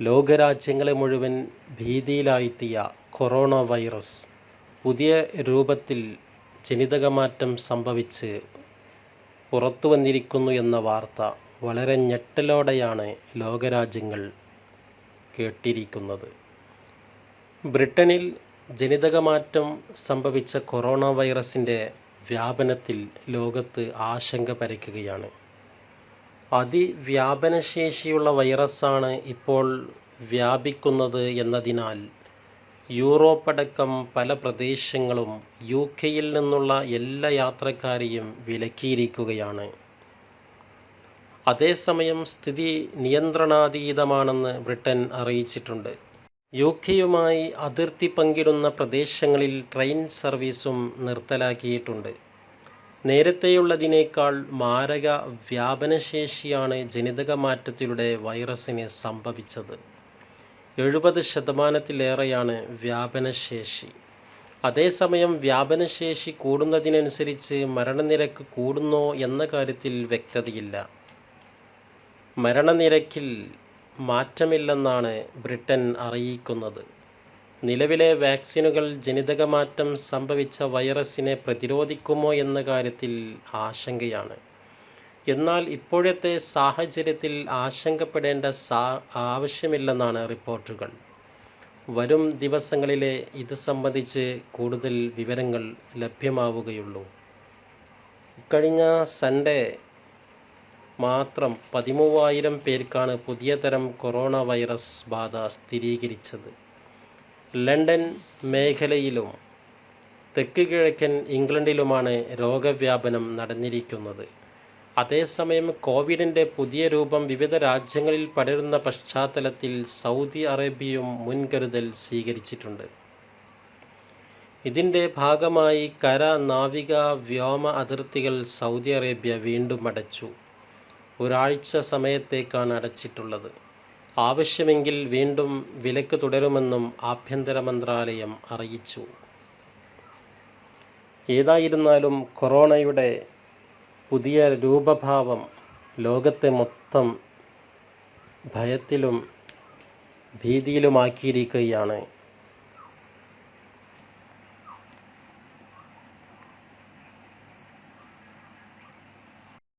ലോകരാജ്യങ്ങളെ മുഴുവൻ ഭീതിയിലാഴ്ത്തിയ corona virus പുതിയ രൂപത്തിൽ ജനിതകമാറ്റം സംഭവിച്ച് പുറത്തു വന്നിരിക്കുന്നു എന്ന വാർത്ത വളരെ ഞെട്ടലോടെയാണ് ലോകരാജ്യങ്ങൾ കേട്ടിരിക്കുന്നത്. ബ്രിട്ടനിൽ ജനിതകമാറ്റം സംഭവിച്ച കൊറോണ വൈറസിന്റെ വ്യാപനത്തിൽ ലോകത്ത് ആശങ്ക പരക്കുകയാണ്. അതിവ്യാപനശേഷിയുള്ള വൈറസാണ് ഇപ്പോൾ വ്യാപിക്കുന്നത് എന്നതിനാൽ യൂറോപ്പടക്കം പല പ്രദേശങ്ങളും യു കെയിൽ നിന്നുള്ള എല്ലാ യാത്രക്കാരെയും വിലക്കിയിരിക്കുകയാണ്. അതേസമയം സ്ഥിതി നിയന്ത്രണാതീതമാണെന്ന് ബ്രിട്ടൻ അറിയിച്ചിട്ടുണ്ട്. യു കെയുമായി അതിർത്തി പങ്കിടുന്ന പ്രദേശങ്ങളിൽ ട്രെയിൻ സർവീസും നിർത്തലാക്കിയിട്ടുണ്ട്. നേരത്തെയുള്ളതിനേക്കാൾ മാരക വ്യാപനശേഷിയാണ് ജനിതക മാറ്റത്തിലൂടെ വൈറസിന് സംഭവിച്ചത്. എഴുപത് ശതമാനത്തിലേറെയാണ് വ്യാപനശേഷി. അതേസമയം വ്യാപനശേഷി കൂടുന്നതിനനുസരിച്ച് മരണനിരക്ക് കൂടുന്നോ എന്ന കാര്യത്തിൽ വ്യക്തതയില്ല. മരണനിരക്കിൽ മാറ്റമില്ലെന്നാണ് ബ്രിട്ടൻ അറിയിക്കുന്നത്. നിലവിലെ വാക്സിനുകൾ ജനിതകമാറ്റം സംഭവിച്ച വൈറസിനെ പ്രതിരോധിക്കുമോ എന്ന കാര്യത്തിൽ ആശങ്കയാണ്. എന്നാൽ ഇപ്പോഴത്തെ സാഹചര്യത്തിൽ ആശങ്കപ്പെടേണ്ട ആവശ്യമില്ലെന്നാണ് റിപ്പോർട്ടുകൾ. വരും ദിവസങ്ങളിലെ ഇത് സംബന്ധിച്ച് കൂടുതൽ വിവരങ്ങൾ ലഭ്യമാവുകയുള്ളൂ. കഴിഞ്ഞ സൺഡേ മാത്രം പതിമൂവായിരം പേർക്കാണ് പുതിയ തരം കൊറോണ വൈറസ് ബാധ സ്ഥിരീകരിച്ചത്. ലണ്ടൻ മേഖലയിലും തെക്ക് കിഴക്കൻ ഇംഗ്ലണ്ടിലുമാണ് രോഗവ്യാപനം നടന്നിരിക്കുന്നത്. അതേസമയം കോവിഡിന്റെ പുതിയ രൂപം വിവിധ രാജ്യങ്ങളിൽ പടരുന്ന പശ്ചാത്തലത്തിൽ സൗദി അറേബ്യയും മുൻകരുതൽ സ്വീകരിച്ചിട്ടുണ്ട്. ഇതിന്റെ ഭാഗമായി കര നാവിക വ്യോമ അതിർത്തികൾ സൗദി അറേബ്യ വീണ്ടും അടച്ചു. ഒരാഴ്ച സമയത്തേക്കാണ് അടച്ചിട്ടുള്ളത്. ആവശ്യമെങ്കിൽ വീണ്ടും വിലക്ക് തുടരുമെന്നും ആഭ്യന്തര മന്ത്രാലയം അറിയിച്ചു. ഏതായിരുന്നാലും കൊറോണയുടെ പുതിയ രൂപഭാവം ലോകത്തെ മൊത്തം ഭയത്തിലും ഭീതിയിലുമാക്കിയിരിക്കുകയാണ്.